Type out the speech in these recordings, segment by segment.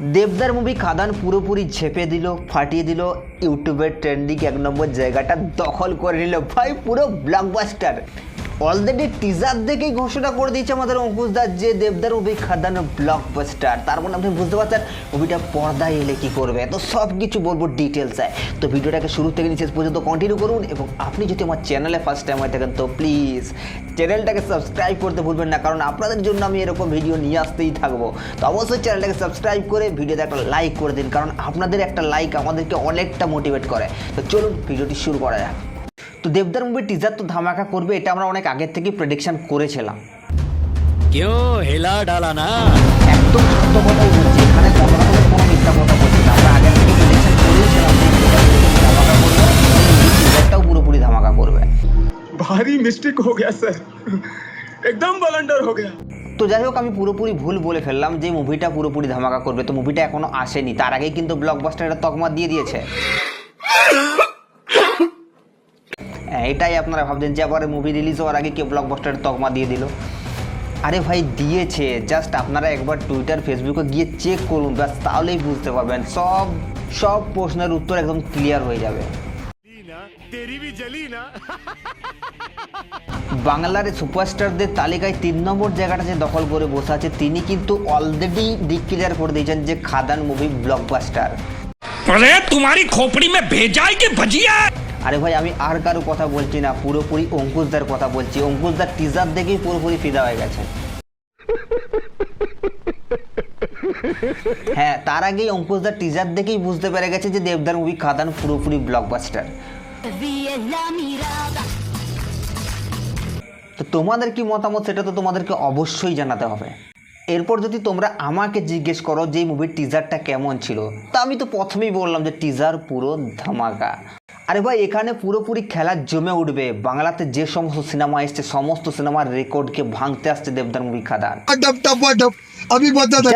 দেবদার মুভি খাদান পুরোপুরি ঝেপে দিল, ফাটিয়ে দিল, ইউটিউবের ট্রেন্ডিং এক নম্বর জায়গাটা দখল করে নিল। ভাই, পুরো ব্লকবাস্টার অলরেডি টিজার দেখেই ঘোষণা করে দিয়েছে আমাদের অঙ্কুশ দাস যে দেবদার মুভি খাদান ব্লকবাস্টার তার মানে আপনি বুঝতে পারছেন মুভিটা পর্দায় এলে কি করবে? তো সব কিছু বলব ডিটেলসে তো ভিডিওটাকে শুরু থেকে শেষ পর্যন্ত কন্টিনিউ করুন এবং আপনি যদি আমার চ্যানেলে ফার্স্ট টাইম হয়ে থাকেন, তো প্লিজ চ্যানেলটাকে সাবস্ক্রাইব করতে ভুলবেন না, কারণ আপনাদের জন্য আমি এরকম ভিডিও নিয়ে আসতেই থাকব। তো অবশ্যই চ্যানেলটাকে সাবস্ক্রাইব করে ভিডিওতে একটা লাইক করে দিন, কারণ আপনাদের একটা লাইক আমাদেরকে অনেকটা মোটিভেট করে। তো চলুন ভিডিওটি শুরু করা যাক। তো দেবদার মুভি টিজার তো ধামাকা করবে এটা আমরা অনেক আগের থেকেই প্রেডিকশন করেছিলাম। কেউ হেলা ডালা না। একদম সত্য কথা বলছি এখানে আগের থেকে প্রেডিকশন করেছিলাম ধামাকা করবে পুরোপুরি ধামাকা করবে। ভারী মিস্টেক একদম তো যাই হোক আমি পুরোপুরি ভুল বলে ফেললাম যে মুভিটা পুরোপুরি ধামাকা করবে। তো মুভিটা এখনও আসেনি। তার আগে কিন্তু ব্লকবাস্টার তকমা দিয়ে দিয়েছে। এটাই আপনারা ভাবছেন যে আবার মুভি রিলিজ হওয়ার আগে কেউ ব্লকবাস্টারের তকমা দিয়ে দিল? আরে ভাই, দিয়েছে। জাস্ট আপনারা একবার টুইটার ফেসবুকে গিয়ে চেক করুন, ব্যাস, তাহলেই বুঝতে পারবেন। সব সব প্রশ্নের উত্তর একদম ক্লিয়ার হয়ে যাবে। বাংলার সুপারস্টারদের তালিকায় তিন নম্বর জায়গাটা যে দখল করে বসে আছে, তিনি কিন্তু অলরেডি ডিক্লেয়ার করে দিয়েছেন যে খাদান মুভি ব্লকবাস্টার তোমারই খোপড়ি মে ভেজাই কে ভজিয়া? আরে ভাই, আমি আর কারও কথা বলছি না, পুরোপুরি অঙ্কুশদার কথা বলছি। অঙ্কুশদার টিজার দেখেই পুরোপুরি ফিদা হয়ে গেছে। হ্যাঁ তার আগেই অঙ্কুশদার টিজার দেখেই বুঝতে পেরে গেছে যে দেবদার মুভি খাদান পুরোপুরি ব্লকবাস্টার. তো তোমাদের কি মতামত, সেটা তো তোমাদেরকে অবশ্যই জানাতে হবে। এরপর যদি তোমরা আমাকে জিজ্ঞেস করো যে মুভির টিজারটা কেমন ছিল, তা আমি তো প্রথমেই বললাম যে টিজার পুরো ধামাকা। আরে ভাই এখানে পুরোপুরি খেলা জমে উঠবে। বাংলাতে যে সমস্ত সিনেমা এসছে সমস্ত সিনেমার রেকর্ডকে ভাঙতে আসছে দেবদার মুভি খাদান। আমি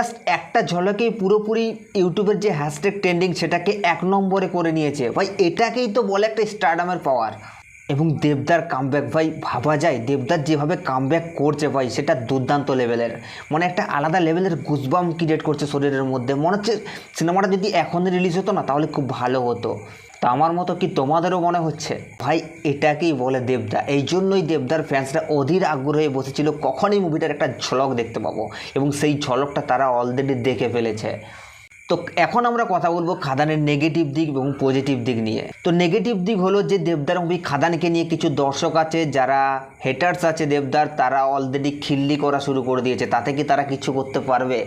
জাস্ট একটা ঝলকেই পুরোপুরি ইউটিউবের যে হ্যাশট্যাগ ট্রেন্ডিং সেটাকে এক নম্বরে করে নিয়েছে। ভাই এটাকেই তো বলে একটা স্টারডামের পাওয়ার এবং দেবদার কামব্যাক ভাই ভাবা যায়। দেবদার যেভাবে কামব্যাক করছে ভাই সেটা দুর্দান্ত লেভেলের মানে একটা আলাদা লেভেলের গুজবাম ক্রিয়েট করছে শরীরের মধ্যে। মনে হচ্ছে সিনেমাটা যদি এখন রিলিজ হতো না তাহলে খুব ভালো হতো। তা আমার মতো কি তোমাদেরও মনে হচ্ছে? ভাই, এটাকেই বলে দেবদা। এই জন্যই দেবদার ফ্যান্সরা অধীর আগ্রহে বসেছিল কখনই মুভিটার একটা ঝলক দেখতে পাবো এবং সেই ঝলকটা তারা অলরেডি দেখে ফেলেছে। তো এখন আমরা কথা বলব খাদানের নেগেটিভ দিক এবং পজিটিভ দিক নিয়ে। তো নেগেটিভ দিক হলো যে দেবদার মুভি খাদানকে নিয়ে কিছু দর্শক আছে, যারা হেটার্স আছে দেবদার, তারা অলরেডি খিল্লি করা শুরু করে দিয়েছে। তাতে কি তারা কিছু করতে পারবে?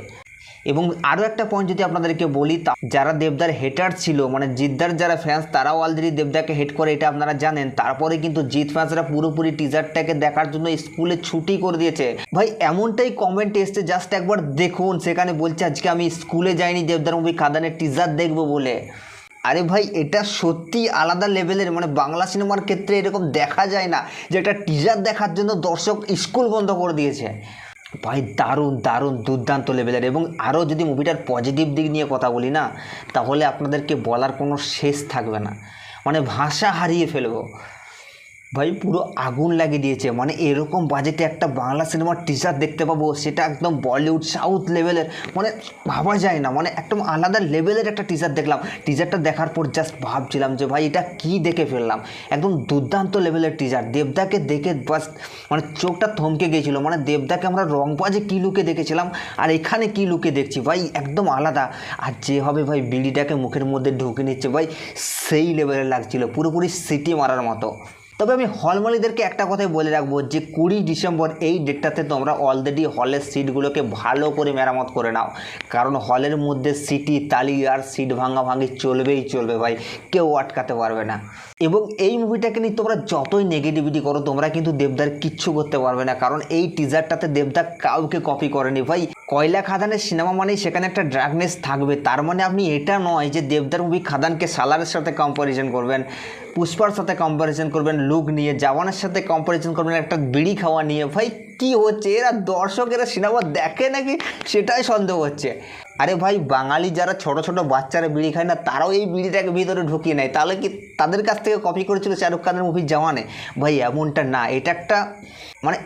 এবং আরও একটা পয়েন্ট যদি আপনাদেরকে বলি, তা যারা দেবদার হেটার ছিল মানে জিদ্দার যারা ফ্যান্স তারাও অলরেডি দেবদাকে হেট করে, এটা আপনারা জানেন। তারপরে কিন্তু জিৎ ফ্যান্সরা পুরোপুরি টিজারটাকে দেখার জন্য স্কুলে ছুটি করে দিয়েছে। ভাই, এমনটাই কমেন্ট এসছে জাস্ট একবার দেখুন, সেখানে বলছে, আজকে আমি স্কুলে যাইনি, দেবদার মুভি খাদানের টিজার দেখব বলে। আরে ভাই, এটা সত্যি আলাদা লেভেলের মানে বাংলা সিনেমার ক্ষেত্রে এরকম দেখা যায় না, যে একটা টিজার দেখার জন্য দর্শক স্কুল বন্ধ করে দিয়েছে। ভাই, দারুণ দারুণ, দুর্দান্ত লেভেলের এবং আরও যদি মুভিটার পজিটিভ দিক নিয়ে কথা বলি না, তাহলে আপনাদেরকে বলার কোনো শেষ থাকবে না। মানে ভাষা হারিয়ে ফেলব। ভাই পুরো আগুন লাগিয়ে দিয়েছে। মানে এরকম বাজেটে একটা বাংলা সিনেমার টিজার দেখতে পাবো, সেটা একদম বলিউড সাউথ লেভেলের মানে ভাবা যায় না। মানে একদম আলাদা লেভেলের একটা টিজার দেখলাম। টিজারটা দেখার পর জাস্ট ভাবছিলাম যে ভাই এটা কি দেখে ফেললাম। একদম দুর্দান্ত লেভেলের টিজার দেবদাকে দেখে বাস মানে চোখটা থমকে গিয়েছিল। মানে দেবদাকে আমরা রংবাজে কী লুকে দেখেছিলাম, আর এখানে কী লুকে দেখছি? ভাই একদম আলাদা। আর যেভাবে ভাই বিড়িটাকে মুখের মধ্যে ঢুকে নিচ্ছে, ভাই সেই লেভেলের লাগছিল। পুরোপুরি সিটি মারার মতো। তবে আমি হলমালিদেরকে একটা কথাই বলে রাখব যে কুড়ি ডিসেম্বর এই ডেটটাতে তোমরা অলরেডি হলের সিটগুলোকে ভালো করে মেরামত করে নাও। কারণ হলের মধ্যে সিটি, তালি আর সিট ভাঙা ভাঙি চলবেই চলবে ভাই, কেউ আটকাতে পারবে না। এবং এই মুভিটাকে নিয়ে তোমরা যতই নেগেটিভিটি করো, তোমরা কিন্তু দেবদার কিচ্ছু করতে পারবে না। কারণ এই টিজারটাতে দেবদা কাউকে কপি করেনি ভাই। কয়লা খাদানের সিনেমা মানেই সেখানে একটা ড্রাগনেস থাকবে। তার মানে আপনি এটা নয় যে দেবদার মুভি খাদানকে সালারের সাথে কম্পারিজন করবেন, পুষ্পার সাথে কম্পারিজন করবেন, লুক নিয়ে, জাওয়ানের সাথে কম্পারিজন করবেন, একটা বিড়ি খাওয়া নিয়ে। ভাই, কি হচ্ছে? এরা দর্শকেরা সিনেমা দেখে নাকি? সেটাই সন্দেহ হচ্ছে। আরে ভাই, বাঙালি যারা ছোট ছোট বাচ্চারা বিড়ি খায় না, তারাও এই বিড়িটাকে ভিতরে ঢুকিয়ে নেয়। তাহলে কি তাদের কাছ থেকে কপি করেছিল শাহরুখ খানের মুভি জওয়ানে? ভাই, এমনটা না। এটা একটা মানে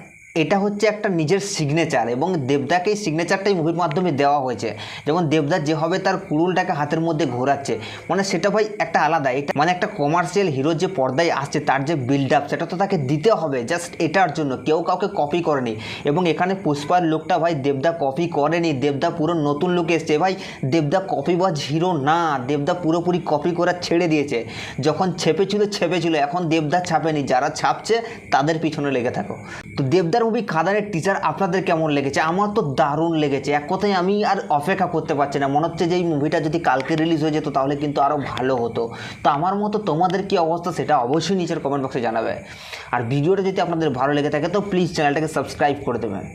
এটা হচ্ছে একটা নিজের সিগনেচার এবং দেবদাকে এই সিগনেচারটাই মুভির মাধ্যমে দেওয়া হয়েছে। যেমন দেবদা যেভাবে তার কুড়ুলটাকে হাতের মধ্যে ঘোরাচ্ছে মানে সেটা ভাই একটা আলাদা, এটা মানে একটা কমার্শিয়াল হিরো যে পর্দায় আসছে, তার যে বিল্ড আপ সেটা তো তাকে দিতে হবে জাস্ট এটার জন্য, কেউ কাউকে কপি করেনি। এবং এখানে পুষ্পার লোকটা ভাই দেবদা কপি করেনি, দেবদা পুরো নতুন লুকে এসছে। ভাই দেবদা কপিবাজ হিরো না, দেবদা পুরোপুরি কপি করা ছেড়ে দিয়েছে। যখন ছেপেছিল ছেপেছিল, এখন দেবদা ছাপেনি, যারা ছাপছে, তাদের পিছনে লেগে থাকো। তো দেবদার মুভি খাদানের টিচার আপনাদের কেমন লেগেছে? আমার তো দারুণ লেগেছে। এক কথায় আমি আর অপেক্ষা করতে পারছি না। মনে হচ্ছে যে এই মুভিটা যদি কালকে রিলিজ হয়ে যেত, তাহলে কিন্তু আরও ভালো হতো। তো আমার মতো তোমাদের কি অবস্থা সেটা অবশ্যই নিচের কমেন্ট বক্সে জানাবে। আর ভিডিওটা যদি আপনাদের ভালো লেগে থাকে, তো প্লিজ চ্যানেলটাকে সাবস্ক্রাইব করে দেবেন।